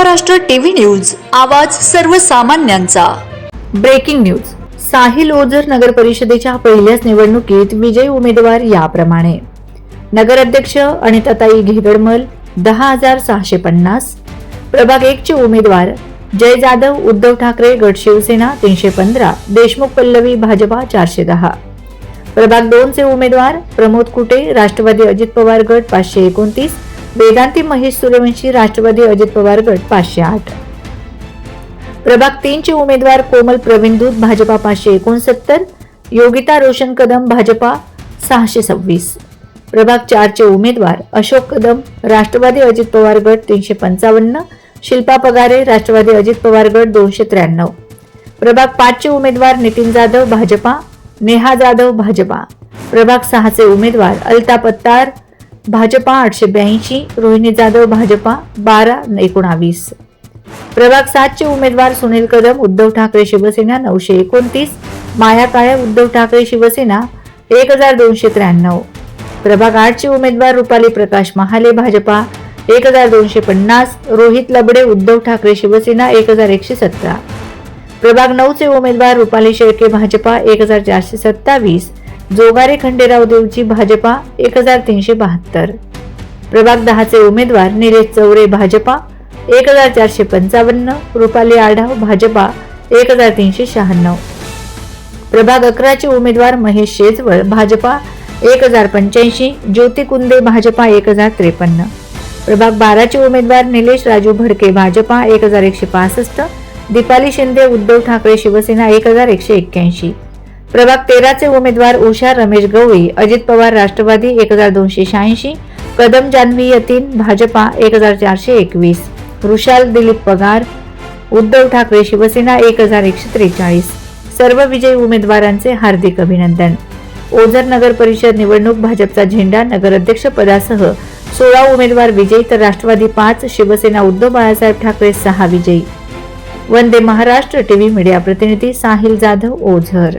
Maharashtra TV news आवाज सर्वसामान्यांचा. Breaking news. Sahil Ozar नगर परिषदेच्या पहिल्याच निवडणुकीत विजयी उमेदवार याप्रमाणे. नगराध्यक्ष अनिताताई घेगडमल दहा हजार सहाशे पन्नास. प्रभाग एकचे उमेदवार जय जाधव उद्धव ठाकरे गट शिवसेना तीनशे पंधरा. देशमुख पल्लवी भाजपा चारशे दहा. प्रभाग दोनचे उमेदवार प्रमोद कुटे राष्ट्रवादी अजित पवार गट पाचशे एकोणतीस. वेदांती महेश सूर्यवंशी राष्ट्रवादी अजित पवार गट पाचशे आठ. प्रभाग तीनचे उमेदवार कोमल प्रवीण दूत भाजपा पाचशे एकोणसत्तर. योगिता रोशन कदम भाजपा सहाशे सव्वीस. प्रभाग चारचे उमेदवार अशोक कदम राष्ट्रवादी अजित पवार गट तीनशे पंचावन्न. शिल्पा पगारे राष्ट्रवादी अजित पवार गट दोनशे त्र्याण्णव. प्रभाग पाचचे उमेदवार नितीन जाधव भाजपा. नेहा जाधव भाजपा. प्रभाग सहाचे उमेदवार अल्ता पत्तार भाजपा आठशे ब्याऐंशी रोहिणी जाधव भाजपा बारा एकोणावीस. प्रभाग सातचे उमेदवार सुनील कदम उद्धव ठाकरे शिवसेना नऊशे एकोणतीस माया काळे उद्धव ठाकरे शिवसेना एक हजार दोनशे त्र्याण्णव. प्रभाग आठचे उमेदवार रुपाली प्रकाश महाले भाजपा एक हजार दोनशे पन्नास रोहित लबडे उद्धव ठाकरे शिवसेना एक हजार एकशे सतरा. प्रभाग नऊचे उमेदवार रुपाली शेळके भाजपा एक हजार चारशे सत्तावीस जोगारे खंडेराव देवची भाजपा एक हजार तीनशे बहात्तर. प्रभाग दहाचे उमेदवार निलेश चौरे भाजपा एक हजार चारशे पंचावन्न. रुपाली आढाव भाजपा एक हजार तीनशे शहाण्णव. प्रभाग अकराचे उमेदवार महेश शेजवळ भाजपा एक हजार पंच्याऐंशी. ज्योती कुंदे भाजपा एक हजार त्रेपन्न. प्रभाग बाराचे उमेदवार निलेश राजू भडके भाजपा एक हजार एकशे पासष्ट. दीपाली शिंदे उद्धव ठाकरे शिवसेना एक हजार एकशे एक्क्याऐंशी. प्रभाग तेराचे उमेदवार उषा रमेश गवळी अजित पवार राष्ट्रवादी एक हजार दोनशे शहाऐंशी कदम जान्हवी यतीन भाजपा एक हजार चारशे एकवीस वृषाल दिलीप पगार उद्धव ठाकरे शिवसेना एक हजार एकशे त्रेचाळीस. सर्व विजयी उमेदवारांचे हार्दिक अभिनंदन. ओझर नगर परिषद निवडणूक भाजपचा झेंडा नगराध्यक्ष पदासह सोळा उमेदवार विजयी तर राष्ट्रवादी पाच शिवसेना उद्धव बाळासाहेब ठाकरे सहा विजयी. वंदे महाराष्ट्र टीव्ही मीडिया प्रतिनिधी साहिल जाधव ओझर.